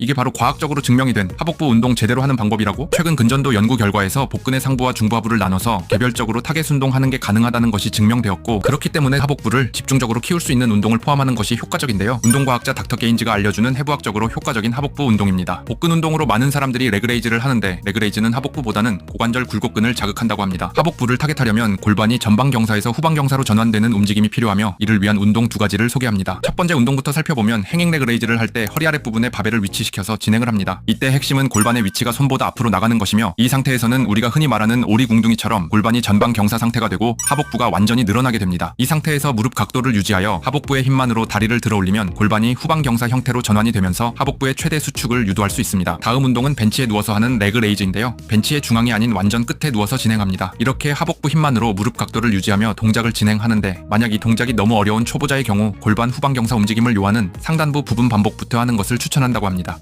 이게 바로 과학적으로 증명이 된 하복부 운동 제대로 하는 방법이라고? 최근 근전도 연구 결과에서 복근의 상부와 중부하부를 나눠서 개별적으로 타겟 운동하는 게 가능하다는 것이 증명되었고 그렇기 때문에 하복부를 집중적으로 키울 수 있는 운동을 포함하는 것이 효과적인데요. 운동과학자 닥터 게인즈가 알려주는 해부학적으로 효과적인 하복부 운동입니다. 복근 운동으로 많은 사람들이 레그레이즈를 하는데 레그레이즈는 하복부보다는 고관절 굴곡근을 자극한다고 합니다. 하복부를 타겟하려면 골반이 전방 경사에서 후방 경사로 전환되는 움직임이 필요하며 이를 위한 운동 두 가지를 소개합니다. 첫 번째 운동부터 살펴보면 행행 레그레이즈를 할 때 허리 아랫부분에 바벨을 위치 시켜서 진행을 합니다. 이때 핵심은 골반의 위치가 손보다 앞으로 나가는 것이며 이 상태에서는 우리가 흔히 말하는 오리궁둥이처럼 골반이 전방 경사 상태가 되고 하복부가 완전히 늘어나게 됩니다. 이 상태에서 무릎 각도를 유지하여 하복부의 힘만으로 다리를 들어 올리면 골반이 후방 경사 형태로 전환이 되면서 하복부의 최대 수축을 유도할 수 있습니다. 다음 운동은 벤치에 누워서 하는 레그 레이즈인데요. 벤치의 중앙이 아닌 완전 끝에 누워서 진행합니다. 이렇게 하복부 힘만으로 무릎 각도를 유지하며 동작을 진행하는데 만약 이 동작이 너무 어려운 초보자의 경우 골반 후방 경사 움직임을 요하는 상단부 부분 반복부터 하는 것을 추천한다고 합니다.